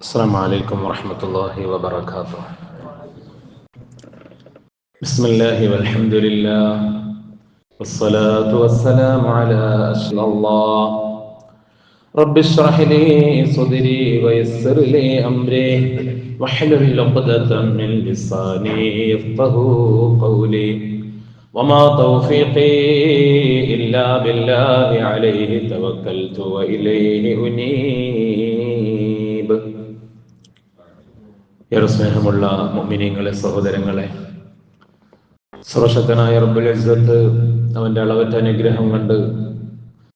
السلام عليكم ورحمة الله وبركاته. بسم الله والحمد لله والصلاة والسلام على أشهد الله. رب اشرح لي صدري ويسر لي أمري واحلل عقدة من لساني يفقه قولي. وما توفيقي إلا بالله عليه توكلت وإليه أنيب. ഏറെ സ്നേഹമുള്ള മുഅ്മിനീങ്ങളെ സഹോദരങ്ങളെ. സർവശക്തനായ റബ്ബുൽ ഇസ്സത്ത് അവന്റെ അളവറ്റ അനുഗ്രഹം കണ്ട്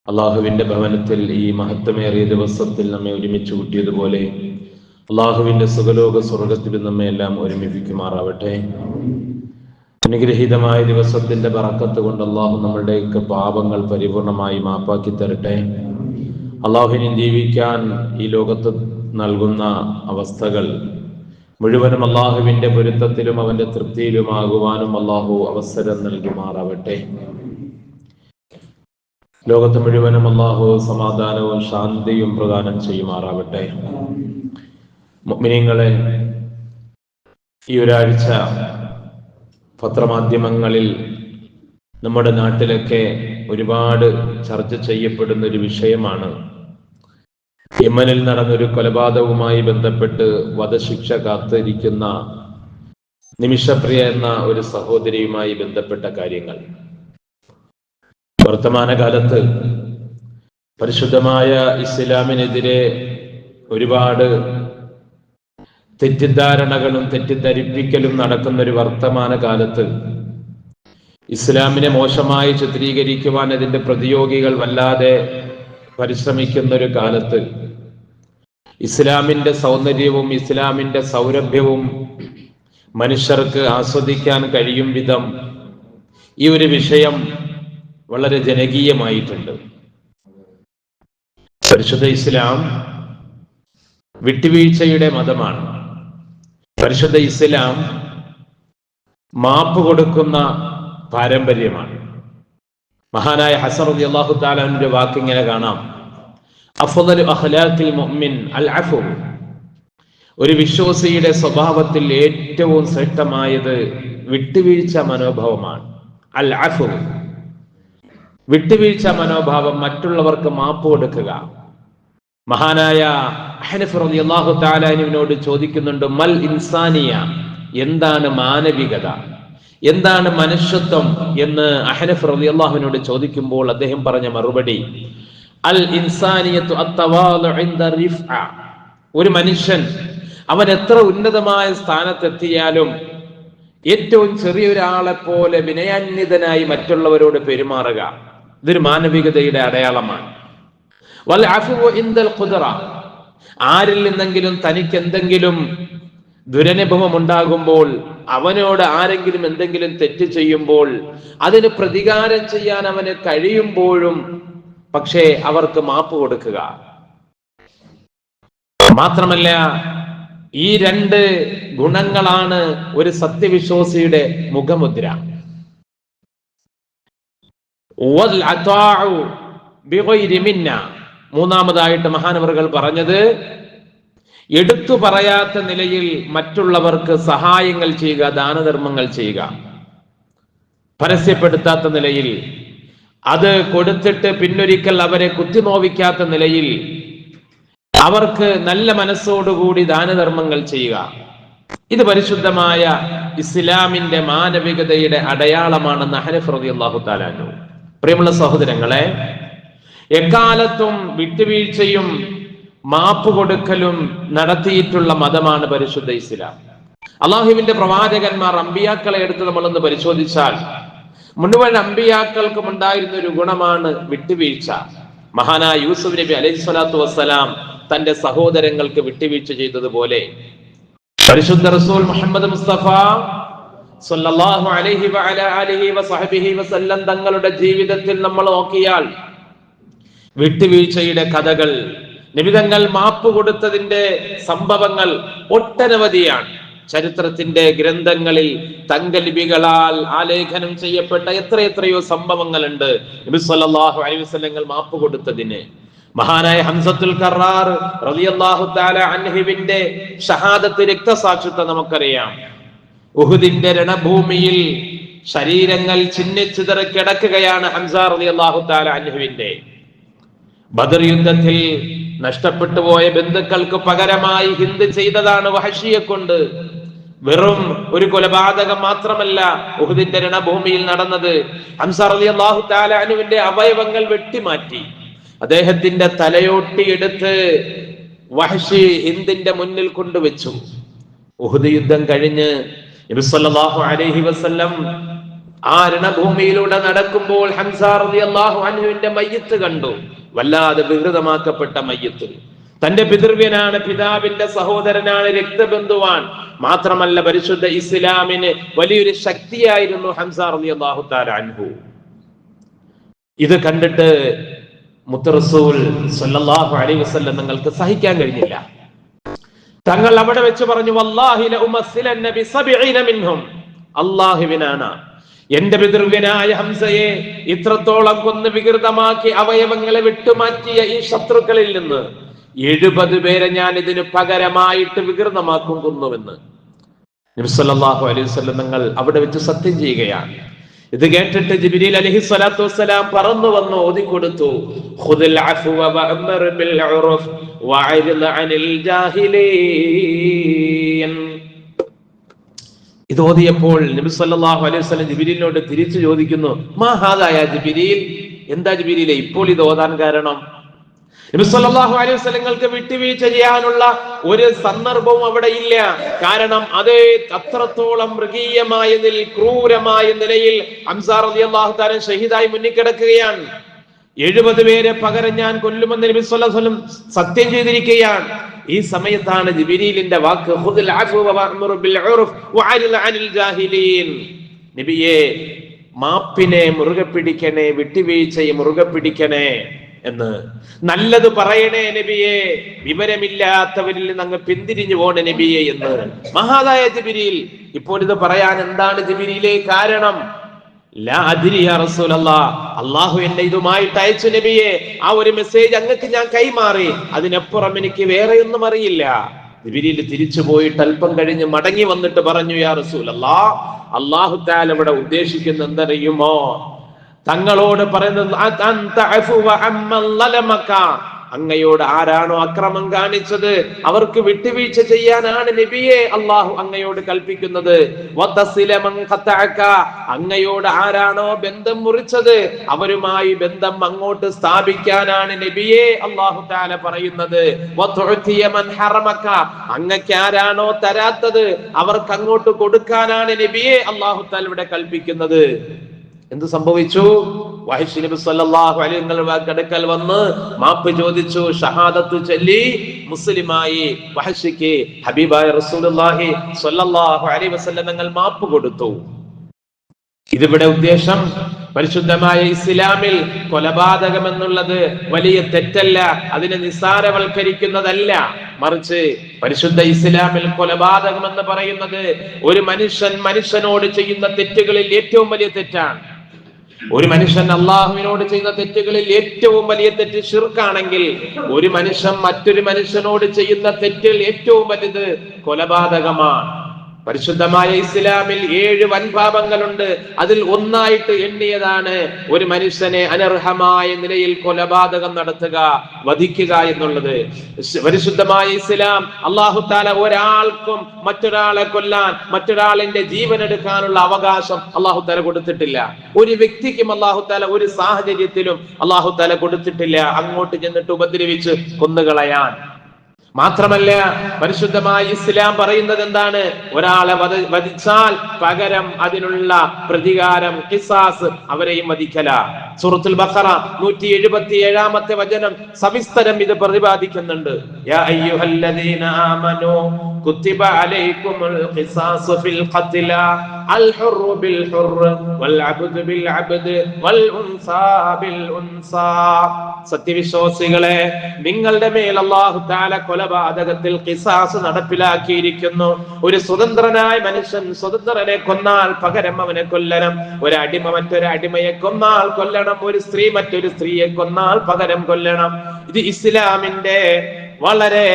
അള്ളാഹുവിന്റെ ഭവനത്തിൽ ഈ മഹത്വമേറിയ ദിവസത്തിൽ നമ്മെ ഒരുമിച്ച് കൂട്ടിയതുപോലെ അള്ളാഹുവിന്റെ സുഖലോക സ്വർഗത്തിൽ നമ്മെ എല്ലാം ഒരുമിപ്പിക്കുമാറാവട്ടെ. അനുഗ്രഹീതമായ ദിവസത്തിന്റെ പറക്കത്ത് കൊണ്ട് അള്ളാഹു നമ്മളുടെയൊക്കെ പാപങ്ങൾ പരിപൂർണമായി മാപ്പാക്കി തരട്ടെ. അള്ളാഹുവിനെ ജീവിക്കാൻ ഈ ലോകത്ത് നൽകുന്ന അവസ്ഥകൾ മുഴുവനും അള്ളാഹുവിന്റെ പൊരുത്തത്തിലും അവന്റെ തൃപ്തിയിലുമാകുവാനും അള്ളാഹു അവസരം നൽകുമാറാവട്ടെ. ലോകത്ത് മുഴുവനും അള്ളാഹു സമാധാനവും ശാന്തിയും പ്രദാനം ചെയ്യുമാറാവട്ടെ. മുഅ്മിനീങ്ങളെ ഈ ഒരാഴ്ച പത്രമാധ്യമങ്ങളിൽ നമ്മുടെ നാട്ടിലൊക്കെ ഒരുപാട് ചർച്ച ചെയ്യപ്പെടുന്ന ഒരു വിഷയമാണ് യമനിൽ നടന്നൊരു കൊലപാതകവുമായി ബന്ധപ്പെട്ട് വധശിക്ഷ കാത്തിരിക്കുന്ന നിമിഷപ്രിയ എന്ന ഒരു സഹോദരിയുമായി ബന്ധപ്പെട്ട കാര്യങ്ങൾ. വർത്തമാനകാലത്ത് പരിശുദ്ധമായ ഇസ്ലാമിനെതിരെ ഒരുപാട് തെറ്റിദ്ധാരണകളും തെറ്റിദ്ധരിപ്പിക്കലും നടക്കുന്ന ഒരു വർത്തമാന കാലത്ത് ഇസ്ലാമിനെ മോശമായി ചിത്രീകരിക്കുവാൻ അതിന്റെ പ്രതിയോഗികൾ വല്ലാതെ പരിശ്രമിക്കുന്ന ഒരു കാലത്ത് ഇസ്ലാമിന്റെ സൗന്ദര്യവും ഇസ്ലാമിന്റെ സൗരഭ്യവും മനുഷ്യർക്ക് ആസ്വദിക്കാൻ കഴിയും വിധം ഈ ഒരു വിഷയം വളരെ ജനകീയമായിട്ടുണ്ട്. പരിശുദ്ധ ഇസ്ലാം വിട്ടുവീഴ്ചയുടെ മതമാണ്. പരിശുദ്ധ ഇസ്ലാം മാപ്പ് കൊടുക്കുന്ന പാരമ്പര്യമാണ്. മഹാനായ ഹസർ അലി അള്ളാഹു താലാന്റെ വാക്ക് ഇങ്ങനെ കാണാം. അഫ്ദലു അഖ്ലാഖിൽ മുഅ്മിൻ അൽ അഫു. ഒരു വിശ്വാസിയുടെ സ്വഭാവത്തിൽ ഏറ്റവും ശ്രേഷ്ഠമായത് വിട്ടുവീഴ്ച മനോഭാവമാണ് അൽ അഫു. വിട്ടുവീഴ്ച മനോഭാവം മറ്റുള്ളവർക്ക് മാപ്പ് കൊടുക്കുക. മഹാനായ അഹനഫ് അലി അള്ളാഹു താലാനുവിനോട് ചോദിക്കുന്നുണ്ട് മൽ ഇൻസാനിയ എന്താണ് മാനവികത? എന്താണ് മനുഷ്യത്വം എന്ന് അഹനഫ് റബി അള്ളാഹുവിനോട് ചോദിക്കുമ്പോൾ അദ്ദേഹം പറഞ്ഞ മറുപടി അൽ ഇൻസാനിയത്തു ഒരു മനുഷ്യൻ അവൻ എത്ര ഉന്നതമായ സ്ഥാനത്തെത്തിയാലും ഏറ്റവും ചെറിയൊരാളെ പോലെ വിനയാന്വിതനായി മറ്റുള്ളവരോട് പെരുമാറുക ഇതൊരു മാനവികതയുടെ അടയാളമാണ്. വൽ ആരിൽ നിന്നെങ്കിലും തനിക്ക് എന്തെങ്കിലും ദുരനുഭവം ഉണ്ടാകുമ്പോൾ അവനോട് ആരെങ്കിലും എന്തെങ്കിലും തെറ്റ് ചെയ്യുമ്പോൾ അതിന് പ്രതികാരം ചെയ്യാൻ അവന് കഴിയുമ്പോഴും പക്ഷേ അവർക്ക് മാപ്പ് കൊടുക്കുക. മാത്രമല്ല ഈ രണ്ട് ഗുണങ്ങളാണ് ഒരു സത്യവിശ്വാസിയുടെ മുഖമുദ്ര. മൂന്നാമതായിട്ട് മഹാനവറുകൾ പറഞ്ഞത് എടുത്തു പറയാത്ത നിലയിൽ മറ്റുള്ളവർക്ക് സഹായങ്ങൾ ചെയ്യുക ദാനധർമ്മങ്ങൾ ചെയ്യുക. പരസ്യപ്പെടുത്താത്ത നിലയിൽ അത് കൊടുത്തിട്ട് പിന്നൊരിക്കൽ അവരെ കുത്തിനോവിക്കാത്ത നിലയിൽ അവർക്ക് നല്ല മനസ്സോടുകൂടി ദാനധർമ്മങ്ങൾ ചെയ്യുക. ഇത് പരിശുദ്ധമായ ഇസ്ലാമിന്റെ മാനവികതയുടെ അടയാളമാണെന്ന് ഹനഫ് റതി അള്ളാഹു താലാനു പ്രിയമുള്ള സഹോദരങ്ങളെ എക്കാലത്തും വിട്ടുവീഴ്ചയും മാപ്പ് കൊടുക്കലും നടത്തിയിട്ടുള്ള മതമാണ് പരിശുദ്ധ ഇസ്ലാം. അള്ളാഹുവിന്റെ പ്രവാചകന്മാർ അമ്പിയാക്കളെ എടുത്ത് നമ്മളൊന്ന് പരിശോധിച്ചാൽ മുഴുവൻ അമ്പിയാക്കൾക്കും ഉണ്ടായിരുന്ന ഒരു ഗുണമാണ് വിട്ടുവീഴ്ച. മഹാനായ യൂസുഫ് നബി അലൈഹി സ്വലാത്തു വസ്സലാം തന്റെ സഹോദരങ്ങൾക്ക് വിട്ടുവീഴ്ച ചെയ്തതുപോലെ പരിശുദ്ധ റസൂൽ മുഹമ്മദ് മുസ്തഫ സല്ലല്ലാഹു അലൈഹി വഅല വസഹബിഹി വസല്ലം തങ്ങളുടെ ജീവിതത്തിൽ നമ്മൾ നോക്കിയാൽ വിട്ടുവീഴ്ചയുടെ കഥകൾ നിബിതങ്ങൾ മാപ്പ് കൊടുത്തതിന്റെ സംഭവങ്ങൾ ഒട്ടനവധിയാണ്. ചരിത്രത്തിന്റെ ഗ്രന്ഥങ്ങളിൽ തങ്കലിപികളാൽ ആലേഖനം ചെയ്യപ്പെട്ട എത്ര എത്രയോ സംഭവങ്ങളുണ്ട്. നബി സല്ലല്ലാഹു അലൈഹി വസല്ലങ്ങൾ മാപ്പ് കൊടുത്തതിന്. മഹാനായ ഹംസത്തുൽ കറാർ റളിയല്ലാഹു തആല അൻഹുവിന്റെ ഷഹാദത്ത് രക്തസാക്ഷിത്വം നമുക്കറിയാം. ഉഹുദിന്റെ രണഭൂമിയിൽ ശരീരങ്ങൾ ചിന്നിച്ചിതറി കിടക്കുകയാണ് ഹംസ റളിയല്ലാഹു തആല അൻഹുവിന്റെ. ബദർ യുദ്ധത്തിൽ നഷ്ടപ്പെട്ടു പോയ ബന്ധുക്കൾക്ക് പകരമായി ഹിന്ദ് ചെയ്തതാണ് വഹഷിയെ കൊണ്ട് വെറും ഒരു കൊലപാതകം മാത്രമല്ല ഉഹുദിന്റെ രണഭൂമിയിൽ നടന്നത്. ഹംസ റളിയല്ലാഹു തആല അൻഹുവിന്റെ അവയവങ്ങൾ വെട്ടിമാറ്റി. അദ്ദേഹത്തിന്റെ തലയോട്ടി എടുത്ത് വഹഷി ഹിന്ദിന്റെ മുന്നിൽ കൊണ്ടുവച്ചു. ഉഹുദ് യുദ്ധം കഴിഞ്ഞ് നബി സല്ലല്ലാഹു അലൈഹി വസല്ലം ആ രണഭൂമിയിലൂടെ നടക്കുമ്പോൾ ഹംസ അള്ളാഹു അനുവിന്റെ മയ്യത്ത് കണ്ടു. വല്ലാതെ വികൃതമാക്കപ്പെട്ട മയ്യത്ത്. തന്റെ പിതൃവ്യനാണ് പിതാവിന്റെ സഹോദരനാണ് രക്തബന്ധുവാൻ. മാത്രമല്ല പരിശുദ്ധ ഇസ്ലാമിന് വലിയൊരു ശക്തിയായിരുന്നു ഹംസാർ അൻഹു. ഇത് കണ്ടിട്ട് മുത്തറസൂൽ സല്ലാഹു അലൈഹി വസല്ലം നിങ്ങൾക്ക് സഹിക്കാൻ കഴിഞ്ഞില്ല. തങ്ങൾ അവിടെ വെച്ച് പറഞ്ഞു മിൻഹും. അല്ലാഹുവിനാണ് എന്റെ പിതൃവ്യനായ ഹംസയെ ഇത്രത്തോളം കൊന്ന് വികൃതമാക്കി അവയവങ്ങളെ വിട്ടുമാറ്റിയ ഈ ശത്രുക്കളിൽ നിന്ന് എഴുപത് പേരെ ഞാൻ ഇതിന് പകരമായിട്ട് വികൃതമാക്കും കൊന്നുവെന്ന്. നിബ്സല്ലാഹു അലൈഹി നിങ്ങൾ അവിടെ വെച്ച് സത്യം ചെയ്യുകയാണ്. ഇത് കേട്ടിട്ട് ജിബ്രീൽ അലഹി സ്വലാത്തു വസ്സലാം പറന്നു വന്നു ഓതിക്കൊടുത്തു ഖുദിൽ അഫ്വ വഅമർ ബിൽ ഉറുഫ് വഅരിദ് അനിൽ ജാഹിലീൻ. ഇത് ഓതിയപ്പോൾ നബി സല്ലല്ലാഹു അലൈഹി വസല്ലം ജിബ്രീലിനോട് തിരിച്ചു ചോദിക്കുന്നു മഹാദായ ഹാദായ ജിബ്രീൽ? എന്താ ജിബിരിയിലെ ഇപ്പോൾ ഇത് ഓതാൻ കാരണം? നബി സല്ലല്ലാഹു അലൈഹി സ്വലങ്ങൾക്ക് വിട്ടുവീഴ്ച ചെയ്യാനുള്ള ഒരു സന്ദർഭവും അവിടെ ഇല്ല. കാരണം അതേ അത്രത്തോളം മൃഗീയമായ ക്രൂരമായ നിലയിൽ അംസാർ അലി അള്ളാഹു തആല ഷഹീദായി മുന്നിൽ കിടക്കുകയാണ് എഴുപത് പേരെ പകരം ഞാൻ കൊല്ലുമെന്ന് നബി സല്ലല്ലാഹു സത്യം ചെയ്തിരിക്കുകയാണ്. ഈ സമയത്താണ് ജിബിരിലിന്റെ വാക്ക് നബിയെ മാപ്പിനെ മുറുകെ പിടിക്കണേ വിട്ടുവീഴ്ചയെ മുറുകെ പിടിക്കണേ എന്ന്. നല്ലത് പറയണേ നബിയെ വിവരമില്ലാത്തവരിൽ നിന്ന് അങ്ങ് പിന്തിരിഞ്ഞു പോണ നബിയെ എന്ന്. മഹാദായ ജിബിരിയിൽ ഇപ്പോൾ ഇത് പറയാൻ എന്താണ് ജിബിരിയിലെ കാരണം? അള്ളാഹു എന്നെ ഇതുമായിട്ട് അയച്ചു നബിയെ. ആ ഒരു മെസ്സേജ് അങ്ങക്ക് ഞാൻ കൈമാറി. അതിനപ്പുറം എനിക്ക് വേറെ ഒന്നും അറിയില്ല. ജിബിരിയിൽ തിരിച്ചു പോയിട്ട് അല്പം കഴിഞ്ഞ് മടങ്ങി വന്നിട്ട് പറഞ്ഞു യാ റസൂൽ അല്ലാ അള്ളാഹു താൽ ഇവിടെ ഉദ്ദേശിക്കുന്ന എന്തറിയുമോ? തങ്ങളോട് പറയുന്നത് അങ്ങയോട് ആരാണോ അക്രമം കാണിച്ചത്? അവർക്ക് വിട്ടുവീഴ്ച ചെയ്യാനാണ് നബിയെ അള്ളാഹു അങ്ങയോട് കൽപ്പിക്കുന്നത്. അങ്ങയോട് ആരാണോ ബന്ധം മുറിച്ചത്? അവരുമായി ബന്ധം അങ്ങോട്ട് സ്ഥാപിക്കാനാണ് നബിയെ അള്ളാഹു താല പറയുന്നത്. അങ്ങക്ക് ആരാണോ തരാത്തത്? അവർക്ക് അങ്ങോട്ട് കൊടുക്കാനാണ് നബിയെ അള്ളാഹു താല ഇവിടെ കൽപ്പിക്കുന്നത്. എന്ത് സംഭവിച്ചു? വഹിഷ് നബി സല്ലല്ലാഹു അലൈഹി വസല്ലം കടക്കൽ വന്ന് മാപ്പ് ചോദിച്ചു ഷഹാദത്ത് ചൊല്ലി മുസ്ലിമായി വഹഷിക്ക് ഹബീബായ റസൂലുള്ളാഹി സ്വല്ലല്ലാഹു അലൈഹി വസല്ലം മാപ്പ് കൊടുത്തു. ഇതിവിടെ ഉദ്ദേശം പരിശുദ്ധമായ ഇസ്ലാമിൽ കൊലപാതകം എന്നുള്ളത് വലിയ തെറ്റല്ല അതിനെ നിസ്സാരവൽക്കരിക്കുന്നതല്ല മറിച്ച് പരിശുദ്ധ ഇസ്ലാമിൽ കൊലപാതകം എന്ന് പറയുന്നത് ഒരു മനുഷ്യൻ മനുഷ്യനോട് ചെയ്യുന്ന തെറ്റുകളിൽ ഏറ്റവും വലിയ തെറ്റാണ്. ഒരു മനുഷ്യൻ അള്ളാഹുവിനോട് ചെയ്ത തെറ്റുകളിൽ ഏറ്റവും വലിയ തെറ്റ് ഷിർക്കാണെങ്കിൽ ഒരു മനുഷ്യൻ മറ്റൊരു മനുഷ്യനോട് ചെയ്യുന്ന തെറ്റിൽ ഏറ്റവും വലുത് കൊലപാതകമാണ്. പരിശുദ്ധമായ ഇസ്ലാമിൽ ഏഴ് വൻപാപങ്ങളുണ്ട്. അതിൽ ഒന്നായിട്ട് എണ്ണിയതാണ് ഒരു മനുഷ്യനെ അനർഹമായ നിലയിൽ കൊലപാതകം നടത്തുക വധിക്കുക എന്നുള്ളത്. പരിശുദ്ധമായ ഇസ്ലാം അള്ളാഹു താല ഒരാൾക്കും മറ്റൊരാളെ കൊല്ലാൻ മറ്റൊരാളിന്റെ ജീവൻ എടുക്കാനുള്ള അവകാശം അള്ളാഹു താല കൊടുത്തിട്ടില്ല. ഒരു വ്യക്തിക്കും അള്ളാഹു താല ഒരു സാഹചര്യത്തിലും അള്ളാഹു താല കൊടുത്തിട്ടില്ല. അങ്ങോട്ട് ചെന്നിട്ട് ഉപദ്രവിച്ച് കൊന്നുകളയാൻ. മാത്രമല്ല പരിശുദ്ധമായ ഇസ്ലാം പറയുന്നത് എന്താണ് ഒരാളെ വധ വധിച്ചാൽ പകരം അതിനുള്ള പ്രതികാരം കിസാസ് അവരെയും വധിക്കല. സൂറത്തുൽ ബഖറ നൂറ്റി എഴുപത്തി ഏഴാമത്തെ വചനം സവിസ്തരം ഇത് പ്രതിപാദിക്കുന്നുണ്ട്. യാ അയ്യുഹല്ലദീന കുത്തിബ അലൈക്കുമുൽ ഫിൽ ഖത്ല. അൽ بالحر ബിൽ بالعبد ഉൻസാ ബിൽ സത്യവിശ്വാസികളെ നിങ്ങളുടെ മേൽ അല്ലാഹു തആല കൊലപാതകത്തിൽ കിസാസ് നടപ്പിലാക്കിയിരിക്കുന്നു. ഒരു സ്വതന്ത്രനായ മനുഷ്യൻ സ്വതന്ത്രനെ കൊന്നാൽ പകരം അവനെ കൊല്ലണം. ഒരു അടിമ മറ്റൊരു അടിമയെ കൊന്നാൽ കൊല്ലണം. ഒരു സ്ത്രീ മറ്റൊരു സ്ത്രീയെ കൊന്നാൽ പകരം കൊല്ലണം. ഇത് ഇസ്ലാമിന്റെ വളരെ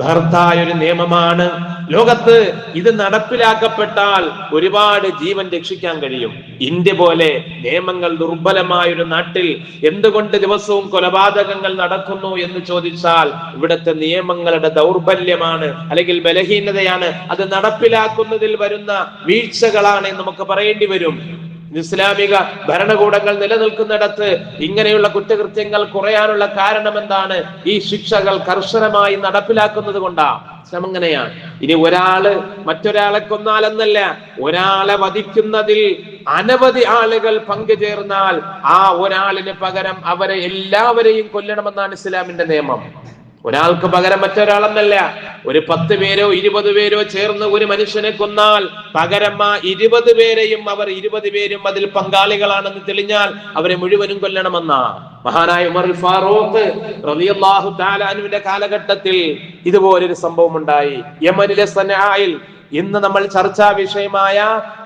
ഭർത്തായ ഒരു നിയമമാണ്. ലോകത്ത് ഇത് നടപ്പിലാക്കപ്പെട്ടാൽ ഒരുപാട് ജീവൻ രക്ഷിക്കാൻ കഴിയും. ഇന്ത്യ പോലെ നിയമങ്ങൾ ദുർബലമായ ഒരു നാട്ടിൽ എന്തുകൊണ്ട് ദിവസവും കൊലപാതകങ്ങൾ നടക്കുന്നു എന്ന് ചോദിച്ചാൽ ഇവിടുത്തെ നിയമങ്ങളുടെ ദൗർബല്യമാണ് അല്ലെങ്കിൽ ബലഹീനതയാണ്. അത് നടപ്പിലാക്കുന്നതിൽ വരുന്ന വീഴ്ചകളാണ് നമുക്ക് പറയേണ്ടി വരും. ഇസ്ലാമിക ഭരണകൂടങ്ങൾ നിലനിൽക്കുന്നിടത്ത് ഇങ്ങനെയുള്ള കുറ്റകൃത്യങ്ങൾ കുറയാനുള്ള കാരണം എന്താണ് ഈ ശിക്ഷകൾ കർശനമായി നടപ്പിലാക്കുന്നത് കൊണ്ടാ. ശ്രമങ്ങനെയാണ് ഇനി ഒരാൾ മറ്റൊരാളെ കൊന്നാലെന്നല്ല ഒരാളെ വധിക്കുന്നതിൽ അനവധി ആളുകൾ പങ്കുചേർന്നാൽ ആ ഒരാളിന് പകരം അവരെ എല്ലാവരെയും കൊല്ലണമെന്നാണ് ഇസ്ലാമിന്റെ നിയമം. ഒരാൾക്ക് പകരം മറ്റൊരാളെന്നല്ല ഒരു പത്ത് പേരോ ഇരുപത് പേരോ ചേർന്ന് ഒരു മനുഷ്യനെ കൊന്നാൽ പകരം ആ ഇരുപത് പേരെയും അവർ ഇരുപത് പേരും അതിൽ പങ്കാളികളാണെന്ന് തെളിഞ്ഞാൽ അവരെ മുഴുവനും കൊല്ലണമെന്നാ. മഹാനായ ഉമർ ഫാറൂഖ് തആല കാലഘട്ടത്തിൽ ഇതുപോലൊരു സംഭവം ഉണ്ടായി യമനിലെ സനആയിൽ ഇന്ന് നമ്മൾ ചർച്ചാ വിഷയമായ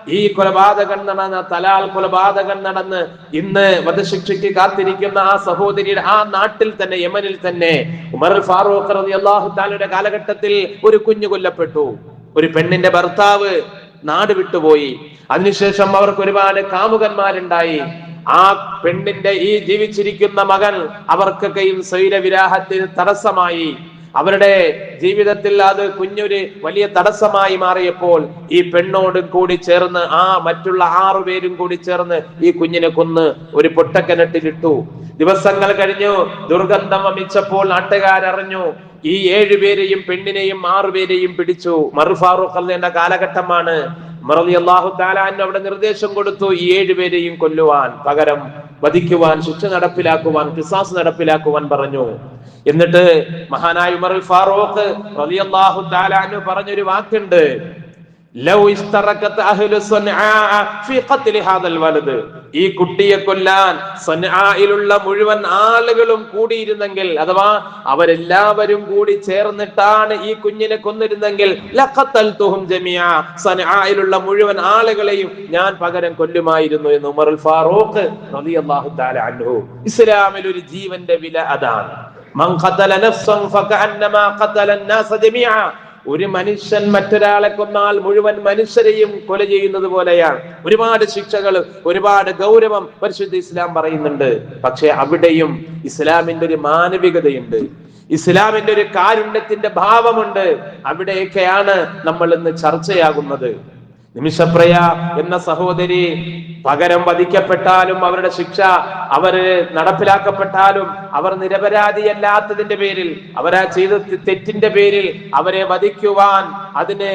ഈ കൊലപാതകം നടന്ന തലാൽ കൊലപാതകം നടന്ന് ഇന്ന് വധശിക്ഷയ്ക്ക് കാത്തിരിക്കുന്ന ആ സഹോദരിയുടെ ആ നാട്ടിൽ തന്നെ യമനിൽ തന്നെ ഉമർ ഫാറൂഖ് റളിയല്ലാഹു തആലയുടെ കാലഘട്ടത്തിൽ ഒരു കുഞ്ഞു കൊല്ലപ്പെട്ടു. ഒരു പെണ്ണിന്റെ ഭർത്താവ് നാട് വിട്ടുപോയി. അതിനുശേഷം അവർക്ക് ഒരുപാട് കാമുകന്മാരുണ്ടായി. ആ പെണ്ണിന്റെ ഈ ജീവിച്ചിരിക്കുന്ന മകൻ അവർക്കൊക്കെയും സ്വൈരവിരാഹത്തിന് തടസ്സമായി. അവരുടെ ജീവിതത്തിൽ അത് കുഞ്ഞൊരു വലിയ തടസ്സമായി മാറിയപ്പോൾ ഈ പെണ്ണോട് കൂടി ചേർന്ന് ആ മറ്റുള്ള ആറു പേരും കൂടി ചേർന്ന് ഈ കുഞ്ഞിനെ കൊന്ന് ഒരു പൊട്ടക്കിണറ്റിലിട്ടു. ദിവസങ്ങൾ കഴിഞ്ഞു ദുർഗന്ധം വമിച്ചപ്പോൾ നാട്ടുകാരറിഞ്ഞു ഈ ഏഴുപേരെയും പെണ്ണിനെയും ആറുപേരെയും പിടിച്ചു. മറു ഫാറൂഖ് അള്ളേന്റെ കാലഘട്ടമാണ്. അവിടെ നിർദ്ദേശം കൊടുത്തു ഈ ഏഴുപേരെയും കൊല്ലുവാൻ പകരം വധിക്കുവാൻ ശിക്ഷ നടപ്പിലാക്കുവാൻ ക്രിസാസ് നടപ്പിലാക്കുവാൻ പറഞ്ഞു. എന്നിട്ട് മഹാനായ ഉമർ ഫാറൂഖ് റളിയല്ലാഹു തആല അൻഹു പറഞ്ഞൊരു വാക്കുണ്ട്. ഈ കുട്ടിയെ കൊല്ലാൻ സൻആയിലുള്ള മുഴുവൻ ആളുകളും കൂടിയിരുന്നെങ്കിൽ അഥവാ അവരെല്ലാവരും കൂടി ചേർന്നിട്ടാണ് ഈ കുഞ്ഞിനെ കൊന്നിരുന്നെങ്കിൽ സനായിലുള്ള മുഴുവൻ ആളുകളെയും ഞാൻ പകരം കൊല്ലുമായിരുന്നു എന്ന് ഉമർ ഫാറൂഖ് ഇസ്ലാമിൽ ഒരു ജീവന്റെ വില അതാണ്. ഒരു മനുഷ്യൻ മറ്റൊരാളെ കൊന്നാൽ മുഴുവൻ മനുഷ്യരെയും കൊല ചെയ്യുന്നത് പോലെയാണ്. ഒരുപാട് ശിക്ഷകൾ ഒരുപാട് ഗൗരവം പരിശുദ്ധ ഇസ്ലാം പറയുന്നുണ്ട്. പക്ഷെ അവിടെയും ഇസ്ലാമിന്റെ ഒരു മാനവികതയുണ്ട്. ഇസ്ലാമിന്റെ ഒരു കാരുണ്യത്തിന്റെ ഭാവമുണ്ട്. അവിടെയൊക്കെയാണ് നമ്മൾ ഇന്ന് ചർച്ചയാകുന്നത്. നിമിഷപ്രയ എന്ന സഹോദരി പകരം വധിക്കപ്പെട്ടാലും അവരുടെ ശിക്ഷ അവർ നടപ്പിലാക്കപ്പെട്ടാലും അവർ നിരപരാധിയല്ലാത്തതിന്റെ പേരിൽ അവരാ ചെയ്ത തെറ്റിന്റെ പേരിൽ അവരെ വധിക്കുവാൻ അതിന്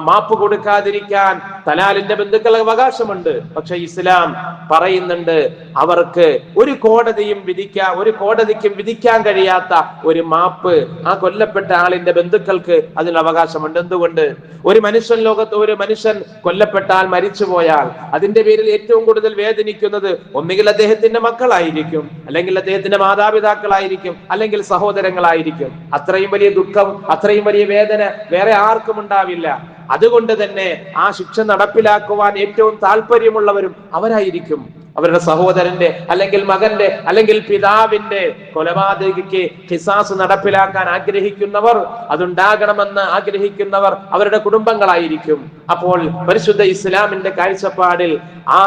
മാപ്പ് കൊടുക്കാതിരിക്കാൻ തലാലിന്റെ ബന്ധുക്കൾ അവകാശമുണ്ട്. പക്ഷെ ഇസ്ലാം പറയുന്നുണ്ട് അവർക്ക് ഒരു കോടതിയും വിധിക്കാൻ ഒരു കോടതിക്കും വിധിക്കാൻ കഴിയാത്ത ഒരു മാപ്പ് ആ കൊല്ലപ്പെട്ട ആളിന്റെ ബന്ധുക്കൾക്ക് അതിന് അവകാശമുണ്ട്. എന്തുകൊണ്ട്? ഒരു മനുഷ്യൻ ലോകത്ത് ഒരു മനുഷ്യൻ കൊല്ലപ്പെട്ടാൽ മരിച്ചുപോയാൽ അതിന്റെ പേരിൽ ഏറ്റവും കൂടുതൽ വേദനിക്കുന്നത് ഒന്നുകിൽ അദ്ദേഹത്തിന്റെ മക്കളായിരിക്കും അല്ലെങ്കിൽ അദ്ദേഹത്തിന്റെ മാതാപിതാക്കളായിരിക്കും അല്ലെങ്കിൽ സഹോദരങ്ങളായിരിക്കും. അത്രയും വലിയ ദുഃഖം അത്രയും വലിയ വേദന വേറെ ആർക്കും ഉണ്ടാവില്ല. അതുകൊണ്ട് തന്നെ ആ ശിക്ഷ നടപ്പിലാക്കുവാൻ ഏറ്റവും താല്പര്യമുള്ളവരും അവരായിരിക്കും. അവരുടെ സഹോദരന്റെ അല്ലെങ്കിൽ മകന്റെ അല്ലെങ്കിൽ പിതാവിന്റെ കൊലപാതകയ്ക്ക് ഹിസാസ് നടപ്പിലാക്കാൻ ആഗ്രഹിക്കുന്നവർ അതുണ്ടാകണമെന്ന് ആഗ്രഹിക്കുന്നവർ അവരുടെ കുടുംബങ്ങളായിരിക്കും. അപ്പോൾ പരിശുദ്ധ ഇസ്ലാമിന്റെ കാഴ്ചപ്പാടിൽ ആ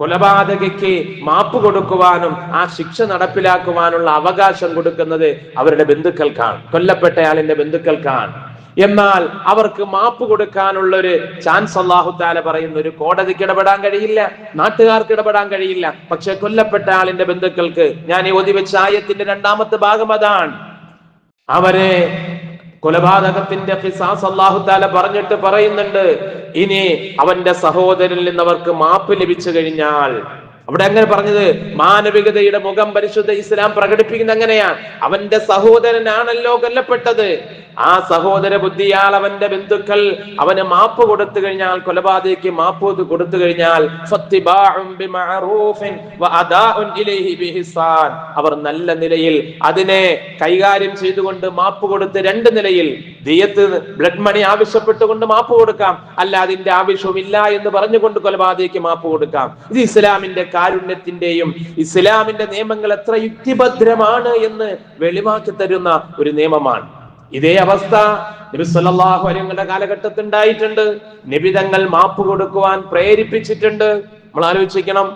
കൊലപാതകയ്ക്ക് മാപ്പ് കൊടുക്കുവാനും ആ ശിക്ഷ നടപ്പിലാക്കുവാനുള്ള അവകാശം കൊടുക്കുന്നത് അവരുടെ ബന്ധുക്കൾക്കാണ്. കൊല്ലപ്പെട്ടയാളിന്റെ ബന്ധുക്കൾക്കാണ്. എന്നാൽ അവർക്ക് മാപ്പ് കൊടുക്കാനുള്ള ഒരു ചാൻസ് അള്ളാഹുത്താല പറയുന്ന ഒരു കോടതിക്ക് ഇടപെടാൻ കഴിയില്ല നാട്ടുകാർക്ക് ഇടപെടാൻ കഴിയില്ല. പക്ഷെ കൊല്ലപ്പെട്ട ആളിന്റെ ബന്ധുക്കൾക്ക് ഞാൻ ഈ ഒതിവെച്ച ആയത്തിന്റെ രണ്ടാമത്തെ ഭാഗം അതാണ്. അവരെ കൊലപാതകത്തിന്റെ ഫിസാസ് അള്ളാഹുത്താല പറഞ്ഞിട്ട് പറയുന്നുണ്ട് ഇനി അവന്റെ സഹോദരനിൽ നിന്ന് അവർക്ക് മാപ്പ് ലഭിച്ചു കഴിഞ്ഞാൽ. അവിടെ അങ്ങനെ പറഞ്ഞത് മാനവികതയുടെ മുഖം പരിശുദ്ധ ഇസ്ലാം പ്രകടിപ്പിക്കുന്ന എങ്ങനെയാ? അവന്റെ സഹോദരനാണല്ലോ കൊല്ലപ്പെട്ടത്. ആ സഹോദര ബുദ്ധിയാൽ അവന്റെ ബന്ധുക്കൾ അവന് മാപ്പ് കൊടുത്തു കഴിഞ്ഞാൽ കൊലപാതകയ്ക്ക് മാപ്പ് കൊടുത്തു കഴിഞ്ഞാൽ. അവർ നല്ല നിലയിൽ അതിനെ കൈകാര്യം ചെയ്തുകൊണ്ട് മാപ്പ് കൊടുത്ത് രണ്ട് നിലയിൽ ദിയത്ത് ബ്ലഡ് മണി ആവശ്യപ്പെട്ടുകൊണ്ട് മാപ്പ് കൊടുക്കാം. അല്ല അതിന്റെ ആവശ്യവുമില്ല എന്ന് പറഞ്ഞുകൊണ്ട് കൊലപാതകയ്ക്ക് മാപ്പ് കൊടുക്കാം. ഇത് ഇസ്ലാമിന്റെ കാരുണ്യത്തിന്റെയും ഇസ്ലാമിന്റെ നിയമങ്ങൾ എത്ര യുക്തിഭദ്രമാണ് എന്ന് വെളിവാക്കി തരുന്ന ഒരു നിയമമാണ്. ഇതേ അവസ്ഥ നബി സല്ലല്ലാഹു അലൈഹി കാലഘട്ടത്തിൽ ഉണ്ടായിട്ടുണ്ട് നബി തങ്ങൾ മാപ്പ് കൊടുക്കുവാൻ പ്രേരിപ്പിച്ചിട്ടുണ്ട്. നമ്മൾ ആലോചിക്കണം.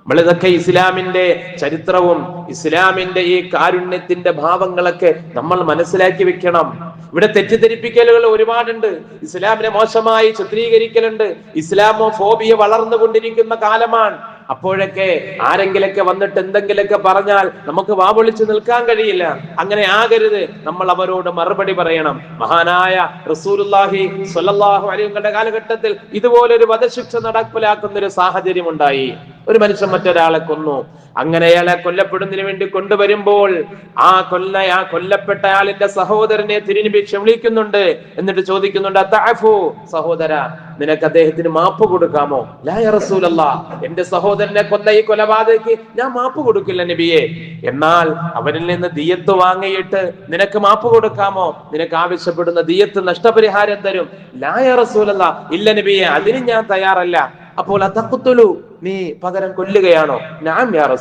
നമ്മൾ ഇതൊക്കെ ഇസ്ലാമിന്റെ ചരിത്രവും ഇസ്ലാമിന്റെ ഈ കാരുണ്യത്തിന്റെ ഭാവങ്ങളൊക്കെ നമ്മൾ മനസ്സിലാക്കി വെക്കണം. ഇവിടെ തെറ്റിദ്ധരിപ്പിക്കലുകൾ ഒരുപാടുണ്ട്. ഇസ്ലാമിനെ മോശമായി ചിത്രീകരിക്കലുണ്ട്. ഇസ്ലാമോ ഫോബിയ വളർന്നുകൊണ്ടിരിക്കുന്ന കാലമാണ്. അപ്പോഴൊക്കെ ആരെങ്കിലൊക്കെ വന്നിട്ട് എന്തെങ്കിലൊക്കെ പറഞ്ഞാൽ നമുക്ക് വാവൊളിച്ച് നിൽക്കാൻ കഴിയില്ല. അങ്ങനെ ആകരുത്. നമ്മൾ അവരോട് മറുപടി പറയണം. മഹാനായ റസൂലുല്ലാഹി സ്വല്ലല്ലാഹു അലൈഹി കാലഘട്ടത്തിൽ ഇതുപോലൊരു വധശിക്ഷ നടപ്പിലാക്കുന്ന ഒരു സാഹചര്യം ഉണ്ടായി ഒരു മനുഷ്യൻ മറ്റൊരാളെ കൊന്നു. അങ്ങനെ അയാളെ കൊല്ലപ്പെടുന്നതിന് വേണ്ടി കൊണ്ടുവരുമ്പോൾ ആ കൊല്ല ആ കൊല്ലപ്പെട്ട ആളിന്റെ സഹോദരനെ തിരുനിപി വിളിക്കുന്നുണ്ട്. എന്നിട്ട് ചോദിക്കുന്നുണ്ട് "അത്തഅഫു, സഹോദര നിനക്ക് അദ്ദേഹത്തിന് മാപ്പ് കൊടുക്കാമോ? ലായറസൂലല്ല എന്റെ സഹോദരനെ കൊന്ന ഈ കൊലപാതകയ്ക്ക് ഞാൻ മാപ്പ് കൊടുക്കില്ല നബിയെ. എന്നാൽ അവനിൽ നിന്ന് ദിയത്ത് വാങ്ങിയിട്ട് നിനക്ക് മാപ്പ് കൊടുക്കാമോ? നിനക്ക് ആവശ്യപ്പെടുന്ന ദിയത്ത് നഷ്ടപരിഹാരം തരും. ലായറസൂലല്ല ഇല്ല നബിയെ അതിന് ഞാൻ തയ്യാറല്ല. അപ്പോൾ അതക്കുത്തുലു നീ പകരം കൊല്ലുകയാണോ? ഞാൻ യാ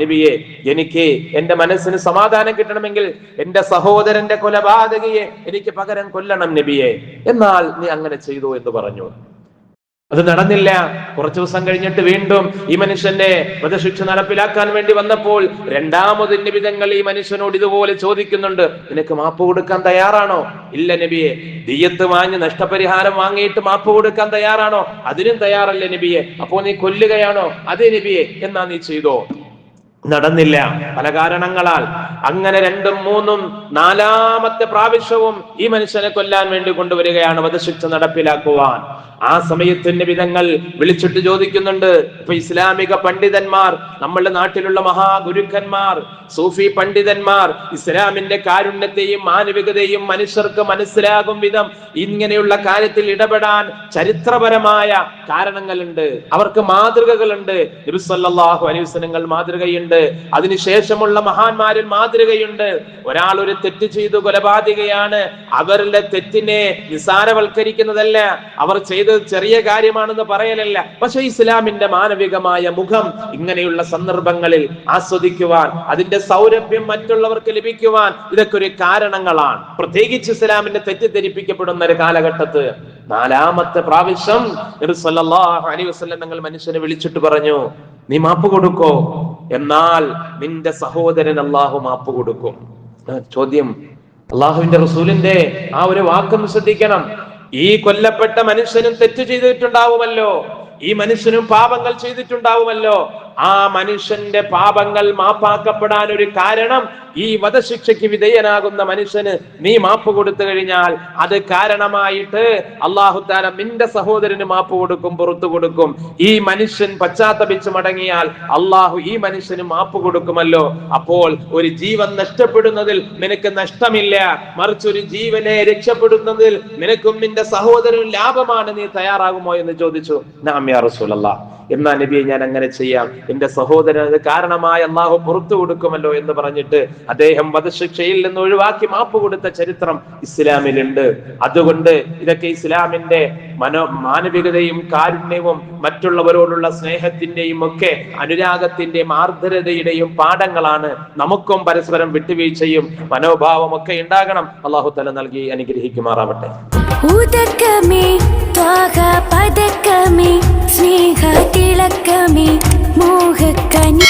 നബിയെ എനിക്ക് എന്റെ മനസ്സിന് സമാധാനം കിട്ടണമെങ്കിൽ എന്റെ സഹോദരന്റെ കൊലപാതകയെ എനിക്ക് പകരം കൊല്ലണം നബിയെ. എന്നാൽ നീ അങ്ങനെ ചെയ്തു എന്ന് പറഞ്ഞു. അത് നടന്നില്ല. കുറച്ചു ദിവസം കഴിഞ്ഞിട്ട് വീണ്ടും ഈ മനുഷ്യന്റെ വധശിക്ഷ നടപ്പിലാക്കാൻ വേണ്ടി വന്നപ്പോൾ രണ്ടാമത് നിബിതങ്ങൾ ഈ മനുഷ്യനോട് ഇതുപോലെ ചോദിക്കുന്നുണ്ട്. നിനക്ക് മാപ്പ് കൊടുക്കാൻ തയ്യാറാണോ? ഇല്ല നബിയെ. ദീയത്ത് വാങ്ങി നഷ്ടപരിഹാരം വാങ്ങിയിട്ട് മാപ്പ് കൊടുക്കാൻ തയ്യാറാണോ? അതിനും തയ്യാറല്ല നബിയെ. അപ്പോ നീ കൊല്ലുകയാണോ? അതെ നബിയെ. എന്നാ നീ ചെയ്തോ? നടന്നില്ല. പല കാരണങ്ങളാൽ അങ്ങനെ രണ്ടും മൂന്നും നാലാമത്തെ പ്രാവശ്യവും ഈ മനുഷ്യനെ കൊല്ലാൻ വേണ്ടി കൊണ്ടുവരികയാണ് വധശിക്ഷ നടപ്പിലാക്കുവാൻ. ആ സമയത്തിന്റെ വിധങ്ങൾ വിളിച്ചിട്ട് ചോദിക്കുന്നുണ്ട് ഇപ്പൊ ഇസ്ലാമിക പണ്ഡിതന്മാർ നമ്മളുടെ നാട്ടിലുള്ള മഹാഗുരുക്കന്മാർ സൂഫി പണ്ഡിതന്മാർ ഇസ്ലാമിന്റെ കാരുണ്യത്തെയും മാനവികതയും മനുഷ്യർക്ക് മനസ്സിലാകും വിധം ഇങ്ങനെയുള്ള കാര്യത്തിൽ ഇടപെടാൻ ചരിത്രപരമായ കാരണങ്ങളുണ്ട്. അവർക്ക് മാതൃകകളുണ്ട്. നബി സല്ലല്ലാഹു അലൈഹി വസല്ലങ്ങൾ മാതൃകയുണ്ട് അതിനുശേഷമുള്ള മഹാന്മാരിൽ മാതൃകയുണ്ട്. ഒരാൾ ഒരു തെറ്റ് ചെയ്തു കൊലപാതകയാണ്. അവരുടെ തെറ്റിനെ നിസാരവൽക്കരിക്കുന്നതല്ല അവർ ചെയ്തത് ചെറിയ കാര്യമാണെന്ന് പറയലല്ല. പക്ഷെ ഇസ്ലാമിന്റെ മാനവികമായ മുഖം ഇങ്ങനെയുള്ള സന്ദർഭങ്ങളിൽ ആസ്വദിക്കുവാൻ അതിന്റെ സൗരഭ്യം മറ്റുള്ളവർക്ക് ലഭിക്കുവാൻ ഇതൊക്കെ ഒരു കാരണങ്ങളാണ്. പ്രത്യേകിച്ച് ഇസ്ലാമിന്റെ തെറ്റിദ്ധരിപ്പിക്കപ്പെടുന്ന ഒരു കാലഘട്ടത്ത് നാലാമത്തെ പ്രാവശ്യം അലൈഹി വസല്ലം ഞങ്ങൾ മനുഷ്യനെ വിളിച്ചിട്ട് പറഞ്ഞു നീ മാപ്പ് കൊടുക്കോ? എന്നാൽ നിന്റെ സഹോദരൻ അള്ളാഹു മാപ്പ് കൊടുക്കും. ചോദ്യം അള്ളാഹുവിന്റെ റസൂലിന്റെ ആ ഒരു വാക്കും ശ്രദ്ധിക്കണം. ഈ കൊല്ലപ്പെട്ട മനുഷ്യനും തെറ്റ് ചെയ്തിട്ടുണ്ടാവുമല്ലോ. ഈ മനുഷ്യനും പാപങ്ങൾ ചെയ്തിട്ടുണ്ടാവുമല്ലോ. ആ മനുഷ്യന്റെ പാപങ്ങൾ മാപ്പാക്കപ്പെടാൻ ഒരു കാരണം ഈ വധശിക്ഷയ്ക്ക് വിധേയനാകുന്ന മനുഷ്യന് നീ മാപ്പ് കൊടുത്തു കഴിഞ്ഞാൽ അത് കാരണമായിട്ട് അള്ളാഹു താല നിന്റെ സഹോദരന് മാപ്പ് കൊടുക്കും പുറത്തു കൊടുക്കും. ഈ മനുഷ്യൻ പശ്ചാത്തപിച്ച് മടങ്ങിയാൽ അള്ളാഹു ഈ മനുഷ്യന് മാപ്പ് കൊടുക്കുമല്ലോ. അപ്പോൾ ഒരു ജീവൻ നഷ്ടപ്പെടുന്നതിൽ നിനക്ക് നഷ്ടമില്ല. മറിച്ച് ഒരു ജീവനെ രക്ഷപ്പെടുന്നതിൽ നിനക്കും നിന്റെ സഹോദരനും ലാഭമാണ്. നീ തയ്യാറാകുമോ എന്ന് ചോദിച്ചു. നാം യാ റസൂലല്ലാ എന്നാ നബിയെ ഞാൻ അങ്ങനെ ചെയ്യാം. എന്റെ സഹോദരൻ അത് കാരണമായി അള്ളാഹു പുറത്തു കൊടുക്കുമല്ലോ എന്ന് പറഞ്ഞിട്ട് അദ്ദേഹം വധശിക്ഷയിൽ നിന്ന് ഒഴിവാക്കി മാപ്പ് കൊടുത്ത ചരിത്രം ഇസ്ലാമിലുണ്ട്. അതുകൊണ്ട് ഇതൊക്കെ ഇസ്ലാമിന്റെ മനോ മാനവികതയും കാരുണ്യവും മറ്റുള്ളവരോടുള്ള സ്നേഹത്തിന്റെയും ഒക്കെ അനുരാഗത്തിന്റെയും ആർദ്രതയുടെയും പാഠങ്ങളാണ് നമുക്കും പരസ്പരം വിട്ടുവീഴ്ചയും മനോഭാവം ഒക്കെ ഉണ്ടാകണം. അള്ളാഹു തല നൽകി അനുഗ്രഹിക്കുമാറാവട്ടെ. ഉദകമേ ത്വാഹ പതക്കമേ സ്നേഹ തിളക്കമേ മോഹക്കനി